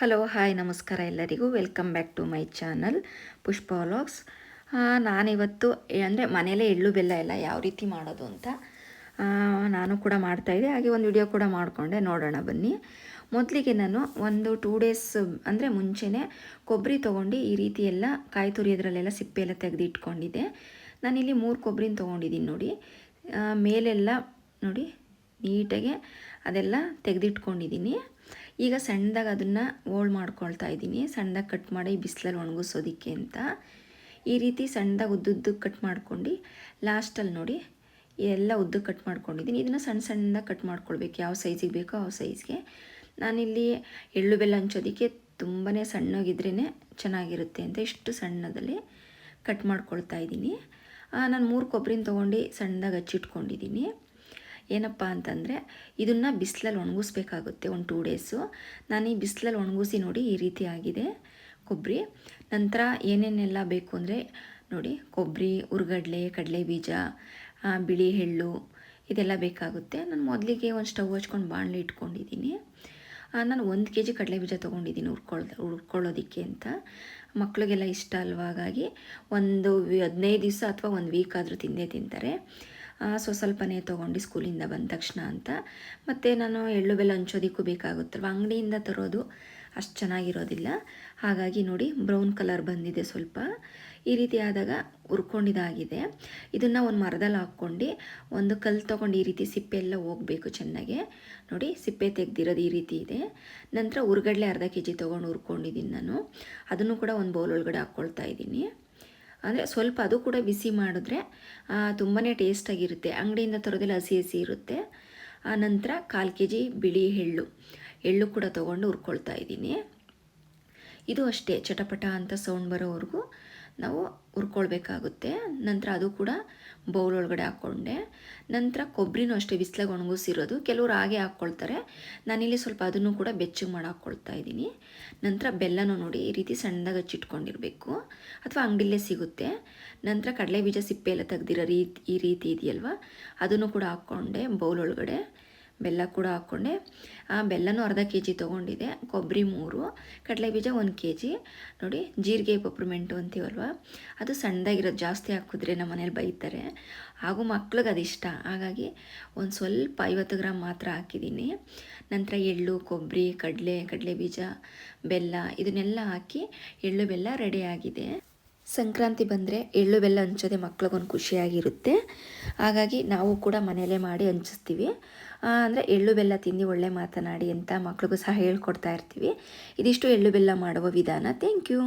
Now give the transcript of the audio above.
Hello hi ನಮಸ್ಕಾರ ಎಲ್ಲರಿಗೂ. Welcome back to my channel Pushpa vlogs ನಾನಿವತ್ತು ಅಂದರೆ ಮನೆಯಲ್ಲೇ ಎಳ್ಳು ಬೆಲ್ಲ ಎಲ್ಲ ಯಾವ ರೀತಿ ಮಾಡೋದು ಅಂತ ನಾನು ಕೂಡ ಮಾಡ್ತಾಯಿದ್ದೆ ಹಾಗೆ ಒಂದು ವಿಡಿಯೋ ಕೂಡ ಮಾಡಿಕೊಂಡೆ. ನೋಡೋಣ ಬನ್ನಿ. ಮೊದಲಿಗೆ ನಾನು ಒಂದು ಟೂ ಡೇಸ್ ಅಂದರೆ ಮುಂಚೆನೇ ಕೊಬ್ಬರಿ ತೊಗೊಂಡು ಈ ರೀತಿ ಎಲ್ಲ ಕಾಯಿ ತುರಿಯೋದ್ರಲ್ಲೆಲ್ಲ ಸಿಪ್ಪೆ ಎಲ್ಲ ತೆಗೆದು ಇಟ್ಕೊಂಡಿದ್ದೆ. ನಾನಿಲ್ಲಿ ಮೂರು ಕೊಬ್ಬರಿನ ತೊಗೊಂಡಿದ್ದೀನಿ ನೋಡಿ. ಮೇಲೆಲ್ಲ ನೋಡಿ, ನೀಟಾಗೆ ಅದೆಲ್ಲ ತೆಗೆದಿಟ್ಕೊಂಡಿದ್ದೀನಿ. ಈಗ ಸಣ್ಣದಾಗಿ ಅದನ್ನು ಓಲ್ಡ್ ಮಾಡ್ಕೊಳ್ತಾ ಇದ್ದೀನಿ. ಸಣ್ಣದಾಗಿ ಕಟ್ ಮಾಡಿ ಬಿಸಿಲಲ್ಲಿ ಒಣಗಿಸೋದಕ್ಕೆ ಅಂತ. ಈ ರೀತಿ ಸಣ್ಣದಾಗಿ ಉದ್ದುದ್ದಕ್ಕೆ ಕಟ್ ಮಾಡ್ಕೊಂಡು ಲಾಸ್ಟಲ್ಲಿ ನೋಡಿ ಎಲ್ಲ ಉದ್ದಕ್ಕೆ ಕಟ್ ಮಾಡ್ಕೊಂಡಿದ್ದೀನಿ. ಇದನ್ನು ಸಣ್ಣ ಸಣ್ಣದಾಗಿ ಕಟ್ ಮಾಡ್ಕೊಳ್ಬೇಕು. ಯಾವ ಸೈಜಿಗೆ ಬೇಕೋ ಆ ಸೈಜ್ಗೆ ನಾನಿಲ್ಲಿ ಎಳ್ಳು ಬೆಲ್ಲ ಹಂಚೋದಕ್ಕೆ ತುಂಬಾ ಸಣ್ಣಗಿದ್ರೇ ಚೆನ್ನಾಗಿರುತ್ತೆ ಅಂತ ಇಷ್ಟು ಸಣ್ಣದಲ್ಲಿ ಕಟ್ ಮಾಡ್ಕೊಳ್ತಾ ಇದ್ದೀನಿ. ನಾನು ಮೂರು ಕೊಬ್ಬರಿನ ತೊಗೊಂಡು ಸಣ್ಣದಾಗಿ ಹಚ್ಚಿಟ್ಕೊಂಡಿದ್ದೀನಿ. ಏನಪ್ಪ ಅಂತಂದರೆ ಇದನ್ನು ಬಿಸಿಲಲ್ಲಿ ಒಣಗಿಸ್ಬೇಕಾಗುತ್ತೆ ಒಂದು ಟೂ ಡೇಸು ನಾನು ಈ ಬಿಸಿಲಲ್ಲಿ ಒಣಗಿಸಿ ನೋಡಿ ಈ ರೀತಿ ಆಗಿದೆ ಕೊಬ್ಬರಿ ನಂತರ ಏನೇನೆಲ್ಲ ಬೇಕು ಅಂದರೆ ನೋಡಿ ಕೊಬ್ಬರಿ ಉರ್ಗಡ್ಲೆ ಕಡಲೆ ಬೀಜ ಬಿಳಿ ಎಳ್ಳು ಇದೆಲ್ಲ ಬೇಕಾಗುತ್ತೆ. ನಾನು ಮೊದಲಿಗೆ ಒಂದು ಸ್ಟವ್ ಹಚ್ಕೊಂಡು ಬಾಣಲೆ ಇಟ್ಕೊಂಡಿದ್ದೀನಿ. ನಾನು ಒಂದು ಕೆ ಜಿ ಕಡಲೆ ಬೀಜ ತೊಗೊಂಡಿದ್ದೀನಿ ಹುರ್ಕೊಳ್ಳೋದು ಹುರ್ಕೊಳ್ಳೋದಕ್ಕೆ ಅಂತ. ಮಕ್ಕಳಿಗೆಲ್ಲ ಇಷ್ಟ ಅಲ್ವಾಗಾಗಿ ಒಂದು ಹದಿನೈದು ದಿವಸ ಅಥವಾ ಒಂದು ವೀಕ್ ಆದರೂ ತಿಂದೇ ತಿಂತಾರೆ. ಸೊ ಸ್ವಲ್ಪನೇ ತೊಗೊಂಡು ಸ್ಕೂಲಿಂದ ಬಂದ ತಕ್ಷಣ ಅಂತ. ಮತ್ತು ನಾನು ಎಳ್ಳು ಬೆಲ್ಲ ಹಂಚೋದಕ್ಕೂ ಬೇಕಾಗುತ್ತಲ್ವ? ಅಂಗಡಿಯಿಂದ ತರೋದು ಅಷ್ಟು ಚೆನ್ನಾಗಿರೋದಿಲ್ಲ. ಹಾಗಾಗಿ ನೋಡಿ, ಬ್ರೌನ್ ಕಲರ್ ಬಂದಿದೆ ಸ್ವಲ್ಪ. ಈ ರೀತಿ ಆದಾಗ ಹುರ್ಕೊಂಡಿದ್ದಾಗಿದೆ ಇದನ್ನು ಒಂದು ಮರದಲ್ಲಿ ಹಾಕ್ಕೊಂಡು ಒಂದು ಕಲ್ಲು ತೊಗೊಂಡು ಈ ರೀತಿ ಸಿಪ್ಪೆ ಎಲ್ಲ ಹೋಗಬೇಕು ಚೆನ್ನಾಗೆ. ನೋಡಿ, ಸಿಪ್ಪೆ ತೆಗೆದಿರೋದು ಈ ರೀತಿ ಇದೆ. ನಂತರ ಹುರ್ಗಡ್ಲೆ ಅರ್ಧ ಕೆ ಜಿ ತೊಗೊಂಡು ಹುರ್ಕೊಂಡಿದ್ದೀನಿ ನಾನು. ಅದನ್ನು ಕೂಡ ಒಂದು ಬೌಲ್ ಒಳಗಡೆ ಹಾಕ್ಕೊಳ್ತಾ ಇದ್ದೀನಿ ಅಂದರೆ ಸ್ವಲ್ಪ ಅದು ಕೂಡ ಬಿಸಿ ಮಾಡಿದ್ರೆ ತುಂಬಾ ಟೇಸ್ಟಾಗಿರುತ್ತೆ ಅಂಗಡಿಯಿಂದ ತರೋದೆಲ್ಲ ಹಸಿ ಹಸಿ ಇರುತ್ತೆ. ಆ, ನಂತರ ಕಾಲು ಕೆ ಜಿ ಬಿಳಿ ಎಳ್ಳು. ಎಳ್ಳು ಕೂಡ ತೊಗೊಂಡು ಹುರ್ಕೊಳ್ತಾ ಇದ್ದೀನಿ. ಇದು ಅಷ್ಟೇ, ಚಟಪಟ ಅಂತ ಸೌಂಡ್ ಬರೋವರೆಗೂ. ನಾವು ಹುರ್ಕೊಳ್ಬೇಕಾಗುತ್ತೆ. ನಂತರ ಅದು ಕೂಡ ಬೌಲ್ ಒಳಗಡೆ ಹಾಕ್ಕೊಂಡೆ. ನಂತರ ಕೊಬ್ಬರಿನೂ ಅಷ್ಟೇ, ಬಿಸಿಲಾಗ ಒಣಗಿಸಿರೋದು. ಕೆಲವರು ಹಾಗೆ ಹಾಕ್ಕೊಳ್ತಾರೆ. ನಾನಿಲ್ಲಿ ಸ್ವಲ್ಪ ಅದನ್ನು ಕೂಡ ಬೆಚ್ಚಗೆ ಮಾಡಿ ಹಾಕ್ಕೊಳ್ತಾ ಇದ್ದೀನಿ. ನಂತರ ಬೆಲ್ಲನೂ ನೋಡಿ, ಈ ರೀತಿ ಸಣ್ಣದಾಗಿ ಹಚ್ಚಿಟ್ಕೊಂಡಿರಬೇಕು. ಅಥವಾ ಅಂಗಡಿಲೇ ಸಿಗುತ್ತೆ. ನಂತರ ಕಡಲೆ ಬೀಜ ಸಿಪ್ಪೆ ಎಲ್ಲ ತೆಗ್ದಿರೋ ರೀತಿ, ಈ ರೀತಿ ಇದೆಯಲ್ವ? ಅದನ್ನು ಕೂಡ ಹಾಕ್ಕೊಂಡೆ ಬೌಲ್ ಒಳಗಡೆ. ಬೆಲ್ಲ ಕೂಡ ಹಾಕ್ಕೊಂಡೆ. ಆ ಬೆಲ್ಲನೂ ಅರ್ಧ ಕೆ ಜಿ ತೊಗೊಂಡಿದ್ದೆ. ಕೊಬ್ಬರಿ ಮೂರು, ಕಡಲೆ ಬೀಜ ಒಂದು ಕೆ ಜಿ ನೋಡಿ, ಜೀರಿಗೆ ಪಪ್ರಮೆಂಟು ಅಂತೀವಲ್ವ? ಅದು ಸಣ್ಣದಾಗಿರೋದು, ಜಾಸ್ತಿ ಹಾಕಿದ್ರೆ ನಮ್ಮ ಮನೇಲಿ ಬೈತಾರೆ. ಹಾಗೂ ಮಕ್ಳಿಗೆ ಅದು ಇಷ್ಟ ಹಾಗಾಗಿ ಒಂದು ಸ್ವಲ್ಪ ಐವತ್ತು ಗ್ರಾಮ್ ಮಾತ್ರ ಹಾಕಿದ್ದೀನಿ. ನಂತರ ಎಳ್ಳು, ಕೊಬ್ಬರಿ, ಕಡಲೆ ಕಡಲೆ ಬೀಜ, ಬೆಲ್ಲ, ಇದನ್ನೆಲ್ಲ ಹಾಕಿ ಎಳ್ಳು ಬೆಲ್ಲ ರೆಡಿ ಆಗಿದೆ. ಸಂಕ್ರಾಂತಿ ಬಂದರೆ ಎಳ್ಳು ಬೆಲ್ಲ ಹಂಚೋದೆ ಮಕ್ಳಿಗೊಂದು ಖುಷಿಯಾಗಿರುತ್ತೆ. ಹಾಗಾಗಿ ನಾವು ಕೂಡ ಮನೆಯಲ್ಲೇ ಮಾಡಿ ಹಂಚಿಸ್ತೀವಿ. ಅಂದರೆ ಎಳ್ಳು ಬೆಲ್ಲ ತಿಂದು ಒಳ್ಳೆ ಮಾತನಾಡಿ ಅಂತ ಮಕ್ಳಿಗೂ ಸಹ ಹೇಳ್ಕೊಡ್ತಾ ಇರ್ತೀವಿ. ಇದಿಷ್ಟು ಎಳ್ಳು ಬೆಲ್ಲ ಮಾಡುವ ವಿಧಾನ. Thank you